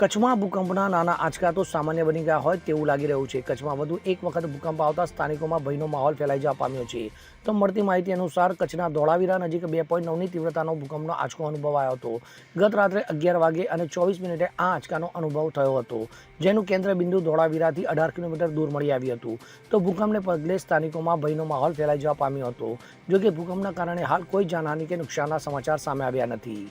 કચ્છમાં ભૂકંપના નાના આંચકા તો સામાન્ય બની ગયા હોય તેવું લાગી રહ્યું છે. કચ્છમાં વધુ એક વખત ભૂકંપ આવતા સ્થાનિકોમાં ભયનો માહોલ ફેલાઈ જવા પામ્યો છે. તો મળતી માહિતી અનુસાર કચ્છના ધોળાવીરા નજીક બે પોઈન્ટ નવની તીવ્રતાનો ભૂકંપનો આંચકો અનુભવાયો હતો. ગત રાત્રે અગિયાર વાગે અને ચોવીસ મિનિટે આ આંચકાનો અનુભવ થયો હતો, જેનું કેન્દ્ર બિંદુ ધોળાવીરાથી અઢાર કિલોમીટર દૂર મળી આવ્યું હતું. તો ભૂકંપને પગલે સ્થાનિકોમાં ભયનો માહોલ ફેલાઈ જવા પામ્યો હતો. જોકે ભૂકંપના કારણે હાલ કોઈ જાનહાનિ કે નુકસાનના સમાચાર સામે આવ્યા નથી.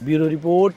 Bureau report